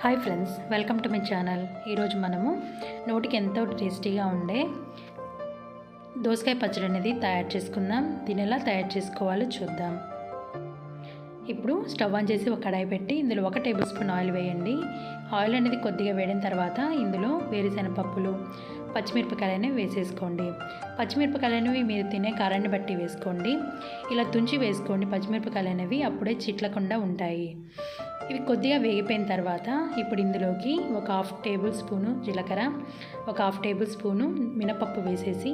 Hi friends welcome to my channel. ఈరోజు మనము నోటికి ఎంతో టేస్టీగా ఉండే దోసకాయ పచ్చడి అనేది తయారు చేసుకుందాం. దీని ఎలా తయారు చేసుకోవాలో చూద్దాం. ఇప్పుడు స్టవ్ ఆన్ చేసి ఒక కడాయి పెట్టి ఇందులో ఒక టేబుల్ స్పూన్ ఆయిల్ వేయండి. ఆయిల్ అనేది కొద్దిగా వేడిన తర్వాత ఇందులో వేరుశెనగ పప్పులు పచ్చిమిరపకాయలు అనేవి వేసేసుకోండి. పచ్చిమిరపకాయలు అనేవి మీరు తినే కారాన్ని బట్టి వేసుకోండి. ఇలా తుంచి వేసుకోండి పచ్చిమిరపకాయలు అనేవి అప్పుడే చిట్లకుండా ఉంటాయి. ఇవి కొద్దిగా వేగిపోయిన తర్వాత ఇప్పుడు ఇందులోకి ఒక హాఫ్ టేబుల్ స్పూను జీలకర్ర ఒక హాఫ్ టేబుల్ స్పూను మినపప్పు వేసేసి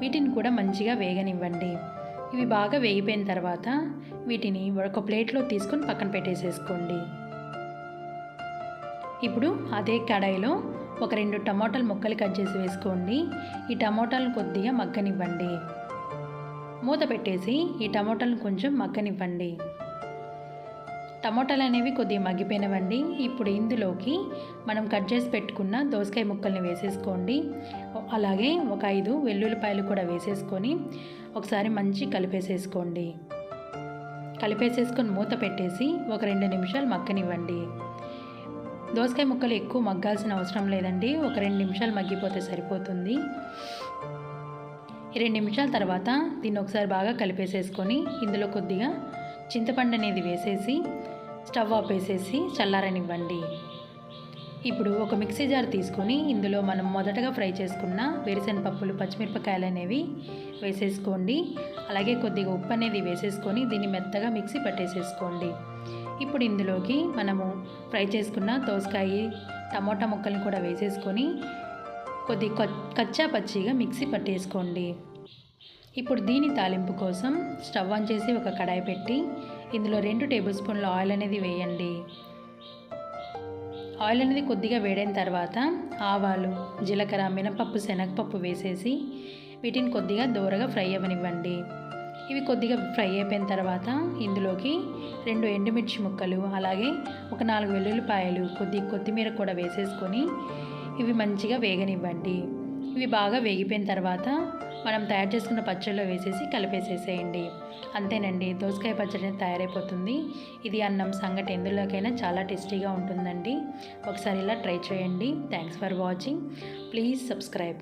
వీటిని కూడా మంచిగా వేగనివ్వండి. ఇవి బాగా వేగిపోయిన తర్వాత వీటిని ఒక ప్లేట్లో తీసుకొని పక్కన పెట్టేసేసుకోండి. ఇప్పుడు అదే కడాయిలో ఒక రెండు టమాటాలు ముక్కలు కట్ చేసి వేసుకోండి. ఈ టమాటాలను కొద్దిగా మగ్గనివ్వండి. మూత పెట్టేసి ఈ టమాటాలను కొంచెం మగ్గనివ్వండి. టమాటాలు అనేవి కొద్దిగా మగ్గిపోయినవండి. ఇప్పుడు ఇందులోకి మనం కట్ చేసి పెట్టుకున్న దోసకాయ ముక్కల్ని వేసేసుకోండి. అలాగే ఒక ఐదు వెల్లుల్లిపాయలు కూడా వేసేసుకొని ఒకసారి మంచి కలిపేసేసుకోండి. కలిపేసేసుకొని మూత పెట్టేసి ఒక రెండు నిమిషాలు మక్కనివ్వండి దోసకాయ ముక్కలు ఎక్కువ మగ్గాల్సిన అవసరం లేదండి. ఒక రెండు నిమిషాలు మగ్గిపోతే సరిపోతుంది. రెండు నిమిషాల తర్వాత దీన్ని ఒకసారి బాగా కలిపేసేసుకొని ఇందులో కొద్దిగా చింతపండు అనేది వేసేసి స్టవ్ ఆపేసేసి చల్లారనివ్వండి. ఇప్పుడు ఒక మిక్సీ జార్ తీసుకొని ఇందులో మనం మొదటగా ఫ్రై చేసుకున్న వేరుశెనగ పప్పులు పచ్చిమిరపకాయలు అనేవి వేసేసుకోండి. అలాగే కొద్దిగా ఉప్పు అనేది వేసేసుకొని దీన్ని మెత్తగా మిక్సీ పట్టేసేసుకోండి. ఇప్పుడు ఇందులోకి మనము ఫ్రై చేసుకున్న దోసకాయ టమోటా ముక్కలను కూడా వేసేసుకొని కొద్ది కచ్చా పచ్చిగా మిక్సీ పట్టేసుకోండి. ఇప్పుడు దీని తాలింపు కోసం స్టవ్ ఆన్ చేసి ఒక కడాయి పెట్టి ఇందులో రెండు టేబుల్ స్పూన్ల ఆయిల్ అనేది వేయండి. ఆయిల్ అనేది కొద్దిగా వేడైన తర్వాత ఆవాలు జీలకర్ర మినపప్పు శనగపప్పు వేసేసి వీటిని కొద్దిగా దూరగా ఫ్రై అవ్వనివ్వండి. ఇవి కొద్దిగా ఫ్రై అయిపోయిన తర్వాత ఇందులోకి రెండు ఎండుమిర్చి ముక్కలు అలాగే ఒక నాలుగు వెల్లుల్లిపాయలు కొద్ది కొత్తిమీర కూడా వేసేసుకొని ఇవి మంచిగా వేగనివ్వండి. ఇవి బాగా వేగిపోయిన తర్వాత మనం తయారు చేసుకున్న పచ్చడిలో వేసేసి కలిపేసేసేయండి. అంతేనండి దోసకాయ పచ్చడి తయారైపోతుంది. ఇది అన్నం సంగటి ఎందులోకైనా చాలా టేస్టీగా ఉంటుందండి. ఒకసారి ఇలా ట్రై చేయండి. Thanks for watching please subscribe